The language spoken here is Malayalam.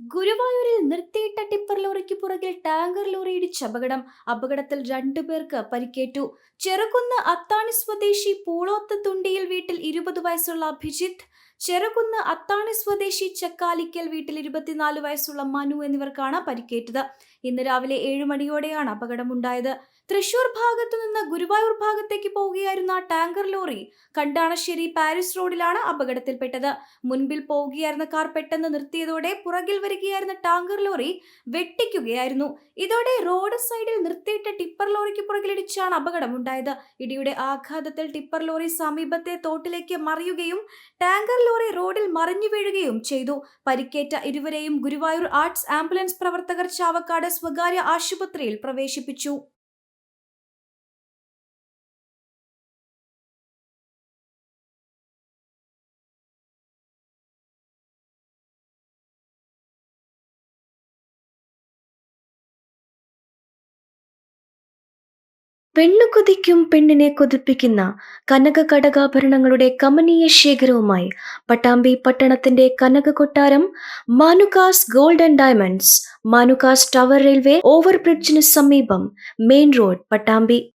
ഗുരുവായൂരിൽ നിർത്തിയിട്ട ടിപ്പർ ലോറിക്ക് പുറകിൽ ടാങ്കർ ലോറി ഇടിച്ച അപകടം അപകടത്തിൽ രണ്ടു പേർക്ക് പരിക്കേറ്റു. ചെറുകുന്ന് അത്താണി സ്വദേശി പൂളോത്ത് തുണ്ടിയിൽ വീട്ടിൽ ഇരുപത് വയസ്സുള്ള അഭിജിത്ത് ചെറുകുന്ന് അത്താണി സ്വദേശി ചക്കാലിക്കൽ വീട്ടിൽ ഇരുപത്തിനാല് വയസ്സുള്ള മനു എന്നിവർക്കാണ് പരിക്കേറ്റത്. ഇന്ന് രാവിലെ ഏഴ് മണിയോടെയാണ് അപകടമുണ്ടായത്. തൃശൂർ ഭാഗത്തു നിന്ന് ഗുരുവായൂർ ഭാഗത്തേക്ക് പോവുകയായിരുന്ന ടാങ്കർ ലോറി കണ്ടാണശ്ശേരി പാരീസ് റോഡിലാണ് അപകടത്തിൽപ്പെട്ടത്. മുൻപിൽ പോവുകയായിരുന്ന കാർ പെട്ടെന്ന് നിർത്തിയതോടെ പുറകിൽ വരികയായിരുന്ന ടാങ്കർ ലോറി വെട്ടിക്കുകയായിരുന്നു. ഇതോടെ റോഡ് സൈഡിൽ നിർത്തിയിട്ട ടിപ്പർ ലോറിക്ക് പുറകിലിടിച്ചാണ് അപകടമുണ്ടായത്. ഇടിയുടെ ആഘാതത്തിൽ ടിപ്പർ ലോറി സമീപത്തെ തോട്ടിലേക്ക് മറിയുകയും ടാങ്കർ ലോറി റോഡിൽ മറിഞ്ഞു വീഴുകയും ചെയ്തു. പരിക്കേറ്റ ഇരുവരെയും ഗുരുവായൂർ ആർട്സ് ആംബുലൻസ് പ്രവർത്തകർ ചാവക്കാട് സ്വകാര്യ ആശുപത്രിയിൽ പ്രവേശിപ്പിച്ചു. പെണ്ണു കൊതിക്കും പെണ്ണിനെ കൊതിപ്പിക്കുന്ന കനക കടകാഭരണങ്ങളുടെ കമനീയ ശേഖരവുമായി പട്ടാമ്പി പട്ടണത്തിന്റെ കനക കൊട്ടാരം Manukas gold and diamonds Manukas tower railway ഓവർബ്രിഡ്ജിന് സമീപം മെയിൻ റോഡ് പട്ടാമ്പി